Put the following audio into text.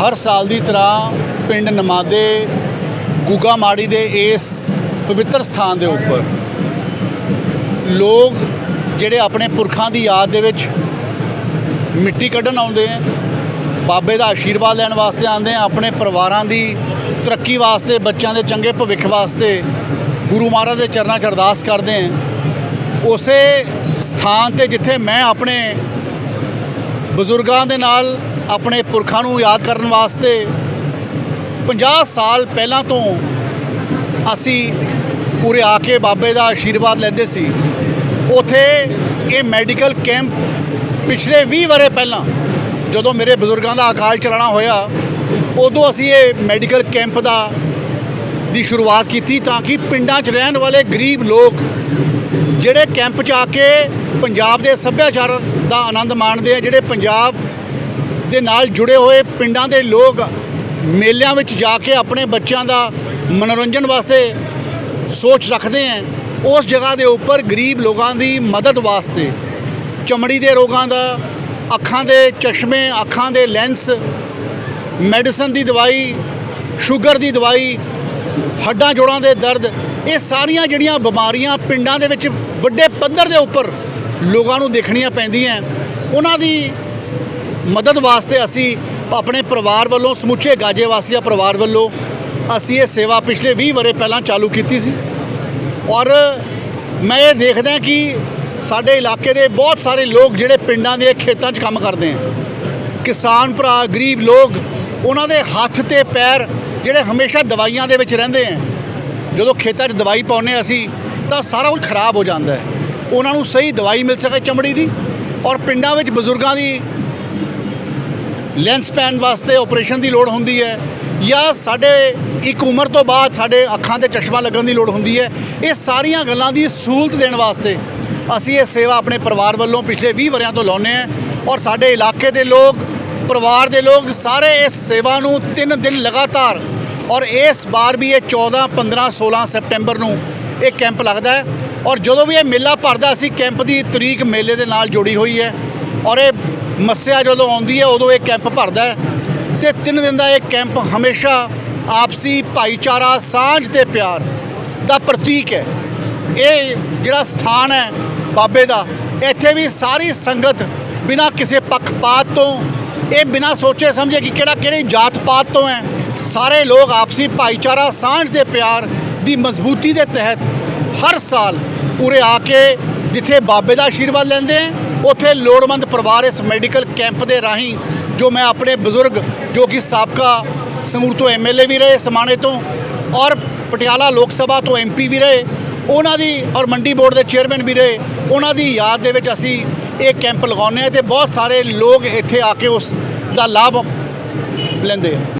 ਹਰ ਸਾਲ ਦੀ ਤਰ੍ਹਾਂ ਪਿੰਡ ਨਮਾਦੇ ਗੁੱਗਾ ਮਾੜੀ ਦੇ ਇਸ ਪਵਿੱਤਰ ਸਥਾਨ ਦੇ ਉੱਪਰ ਲੋਕ ਜਿਹੜੇ ਆਪਣੇ ਪੁਰਖਾਂ ਦੀ ਯਾਦ ਦੇ ਵਿੱਚ ਮਿੱਟੀ ਕੱਢਣ ਆਉਂਦੇ ਆ, ਬਾਬੇ ਦਾ ਆਸ਼ੀਰਵਾਦ ਲੈਣ ਵਾਸਤੇ ਆਉਂਦੇ ਆ, ਆਪਣੇ ਪਰਿਵਾਰਾਂ ਦੀ ਤਰੱਕੀ ਵਾਸਤੇ, ਬੱਚਿਆਂ ਦੇ ਚੰਗੇ ਭਵਿੱਖ ਵਾਸਤੇ ਗੁਰੂ ਮਹਾਰਾਜ ਦੇ ਚਰਨਾਂ 'ਚ ਅਰਦਾਸ ਕਰਦੇ ਆ। ਉਸੇ ਸਥਾਨ ਤੇ ਜਿੱਥੇ ਮੈਂ ਆਪਣੇ ਬਜ਼ੁਰਗਾਂ ਦੇ ਨਾਲ ਆਪਣੇ ਪੁਰਖਾਂ ਨੂੰ ਯਾਦ ਕਰਨ ਵਾਸਤੇ 50 ਸਾਲ ਪਹਿਲਾਂ ਤੋਂ ਅਸੀਂ ਉਰੇ ਆ ਕੇ ਬਾਬੇ ਦਾ ਆਸ਼ੀਰਵਾਦ ਲੈਂਦੇ ਸੀ। ਉਥੇ ਇਹ ਮੈਡੀਕਲ ਕੈਂਪ ਪਿਛਲੇ 20 ਵਰੇ ਪਹਿਲਾਂ ਜਦੋਂ ਮੇਰੇ ਬਜ਼ੁਰਗਾਂ ਦਾ ਅਕਾਲ ਚਲਾਣਾ ਹੋਇਆ, ਉਦੋਂ ਅਸੀਂ ਇਹ ਮੈਡੀਕਲ ਕੈਂਪ ਦਾ ਦੀ ਸ਼ੁਰੂਆਤ ਕੀਤੀ ਤਾਂ ਕਿ ਪਿੰਡਾਂ 'ਚ ਰਹਿਣ ਵਾਲੇ ਗਰੀਬ ਲੋਕ ਜਿਹੜੇ ਕੈਂਪ 'ਚ ਆ ਕੇ ਪੰਜਾਬ ਦੇ ਸੱਭਿਆਚਾਰ ਦਾ ਆਨੰਦ ਮਾਣਦੇ ਆ, ਜਿਹੜੇ ਪੰਜਾਬ ਦੇ ਨਾਲ ਜੁੜੇ ਹੋਏ ਪਿੰਡਾਂ ਦੇ ਲੋਕ ਮੇਲਿਆਂ ਵਿੱਚ ਜਾ ਕੇ ਆਪਣੇ ਬੱਚਿਆਂ ਦਾ ਮਨੋਰੰਜਨ ਵਾਸਤੇ ਸੋਚ ਰੱਖਦੇ ਆ, ਉਸ ਜਗ੍ਹਾ ਦੇ ਉੱਪਰ ਗਰੀਬ ਲੋਕਾਂ ਦੀ ਮਦਦ ਵਾਸਤੇ, ਚਮੜੀ ਦੇ ਰੋਗਾਂ ਦਾ, ਅੱਖਾਂ ਦੇ ਚਸ਼ਮੇ, ਅੱਖਾਂ ਦੇ ਲੈਂਸ, ਮੈਡੀਸਨ ਦੀ ਦਵਾਈ, ਸ਼ੂਗਰ ਦੀ ਦਵਾਈ, ਹੱਡਾਂ ਜੋੜਾਂ ਦੇ ਦਰਦ ਇਹ ਸਾਰੀਆਂ ਜਿਹੜੀਆਂ ਬਿਮਾਰੀਆਂ ਪਿੰਡਾਂ ਦੇ ਵਿੱਚ ਵੱਡੇ ਪੱਧਰ ਦੇ ਉੱਪਰ ਲੋਕਾਂ ਨੂੰ ਦੇਖਣੀਆਂ ਪੈਂਦੀਆਂ ਉਹਨਾਂ ਦੀ ਮਦਦ ਵਾਸਤੇ ਅਸੀਂ ਆਪਣੇ ਪਰਿਵਾਰ ਵੱਲੋਂ, ਸਮੁੱਚੇ ਗਾਜੇ ਵਾਸੀਆ ਪਰਿਵਾਰ ਵੱਲੋਂ ਅਸੀਂ ਇਹ ਸੇਵਾ ਪਿਛਲੇ 20 ਵਰੇ ਪਹਿਲਾਂ ਚਾਲੂ ਕੀਤੀ ਸੀ। ਔਰ ਮੈਂ ਇਹ ਦੇਖਦਾ ਕਿ ਸਾਡੇ ਇਲਾਕੇ ਦੇ ਬਹੁਤ ਸਾਰੇ ਲੋਕ ਜਿਹੜੇ ਪਿੰਡਾਂ ਦੇ ਖੇਤਾਂ 'ਚ ਕੰਮ ਕਰਦੇ ਆ ਕਿਸਾਨ ਭਰਾ, ਗਰੀਬ ਲੋਕ, ਉਹਨਾਂ ਦੇ ਹੱਥ ਤੇ ਪੈਰ ਜਿਹੜੇ ਹਮੇਸ਼ਾ ਦਵਾਈਆਂ ਦੇ ਵਿੱਚ ਰਹਿੰਦੇ ਆ ਜਦੋਂ ਖੇਤਾਂ 'ਚ ਦਵਾਈ ਪਾਉਂਦੇ ਅਸੀਂ, ਤਾਂ ਸਾਰਾ ਕੁਝ ਖਰਾਬ ਹੋ ਜਾਂਦਾ ਹੈ। ਉਹਨਾਂ ਨੂੰ ਸਹੀ ਦਵਾਈ ਮਿਲ ਸਕੇ ਚਮੜੀ ਦੀ ਔਰ ਪਿੰਡਾਂ ਵਿੱਚ ਬਜ਼ੁਰਗਾਂ ਦੀ ਲੈਂਸ ਪੈਨ ਵਾਸਤੇ ਆਪਰੇਸ਼ਨ ਦੀ ਲੋੜ ਹੁੰਦੀ ਹੈ ਜਾਂ ਸਾਡੇ ਇੱਕ ਉਮਰ ਤੋਂ ਬਾਅਦ ਸਾਡੇ ਅੱਖਾਂ ਤੇ ਚਸ਼ਮਾ ਲੱਗਣ ਦੀ ਲੋੜ ਹੁੰਦੀ ਹੈ। ਇਹ ਸਾਰੀਆਂ ਗੱਲਾਂ ਦੀ ਸਹੂਲਤ ਦੇਣ ਵਾਸਤੇ ਅਸੀਂ ਇਹ ਸੇਵਾ ਆਪਣੇ ਪਰਿਵਾਰ ਵੱਲੋਂ ਪਿਛਲੇ 20 ਵਰਿਆਂ ਤੋਂ ਲਾਉਂਦੇ ਹਾਂ ਔਰ ਸਾਡੇ ਇਲਾਕੇ ਦੇ ਲੋਕ, ਪਰਿਵਾਰ ਦੇ ਲੋਕ ਸਾਰੇ ਇਸ ਸੇਵਾ ਨੂੰ 3 ਦਿਨ ਲਗਾਤਾਰ ਔਰ ਇਸ ਵਾਰ ਵੀ ਇਹ 14 15 16 ਸਪਟੈਂਬਰ ਨੂੰ ਇਹ ਕੈਂਪ ਲੱਗਦਾ ਹੈ। ਔਰ ਜਦੋਂ ਵੀ ਇਹ ਮੇਲਾ ਭਰਦਾ, ਅਸੀਂ ਕੈਂਪ ਦੀ ਤਰੀਕ ਮੇਲੇ ਦੇ ਨਾਲ ਜੁੜੀ ਹੋਈ ਹੈ। ਔਰ ਇਹ ਮੱਸਿਆ ਜਦੋਂ ਆਉਂਦੀ ਹੈ, ਉਦੋਂ ਇਹ ਕੈਂਪ ਭਰਦਾ ਹੈ। ਤੇ ਤਿੰਨ ਦਿਨ ਦਾ ਇਹ ਕੈਂਪ ਹਮੇਸ਼ਾ ਆਪਸੀ ਭਾਈਚਾਰਾ, ਸਾਂਝ ਤੇ ਪਿਆਰ ਦਾ ਪ੍ਰਤੀਕ ਹੈ। ਇਹ ਜਿਹੜਾ ਸਥਾਨ ਹੈ ਬਾਬੇ ਦਾ, ਇੱਥੇ ਵੀ ਸਾਰੀ ਸੰਗਤ ਬਿਨਾਂ ਕਿਸੇ ਪੱਖਪਾਤ ਤੋਂ, ਇਹ ਬਿਨਾਂ ਸੋਚੇ ਸਮਝੇ ਕਿ ਕਿਹੜਾ ਕਿਹੜੀ ਜਾਤ ਪਾਤ ਤੋਂ ਹੈ ਸਾਰੇ ਲੋਕ ਆਪਸੀ ਭਾਈਚਾਰਾ, ਸਾਂਝ ਦੇ ਪਿਆਰ ਦੀ ਮਜ਼ਬੂਤੀ ਦੇ ਤਹਿਤ ਹਰ ਸਾਲ ਉਰੇ ਆ ਕੇ ਜਿੱਥੇ ਬਾਬੇ ਦਾ ਆਸ਼ੀਰਵਾਦ ਲੈਂਦੇ ਆ, ਉੱਥੇ ਲੋੜਵੰਦ ਪਰਿਵਾਰ ਇਸ ਮੈਡੀਕਲ ਕੈਂਪ ਦੇ ਰਾਹੀਂ ਜੋ ਮੈਂ ਆਪਣੇ ਬਜ਼ੁਰਗ, ਜੋ ਕਿ ਸਾਬਕਾ ਸੰਗਰੂਰ ਤੋਂ ਐਮਐਲਏ ਵੀ ਰਹੇ ਸਮਾਣੇ ਤੋਂ ਔਰ ਪਟਿਆਲਾ ਲੋਕ ਸਭਾ ਤੋਂ ਐਮਪੀ ਵੀ ਰਹੇ, ਉਹਨਾਂ ਦੀ ਔਰ ਮੰਡੀ ਬੋਰਡ ਦੇ ਚੇਅਰਮੈਨ ਵੀ ਰਹੇ, ਉਹਨਾਂ ਦੀ ਯਾਦ ਦੇ ਵਿੱਚ ਅਸੀਂ ਇਹ ਕੈਂਪ ਲਗਾਉਂਦੇ ਆ ਤੇ ਬਹੁਤ ਸਾਰੇ ਲੋਕ ਇੱਥੇ ਆ ਕੇ ਉਸ ਦਾ ਲਾਭ ਲੈਂਦੇ ਆ।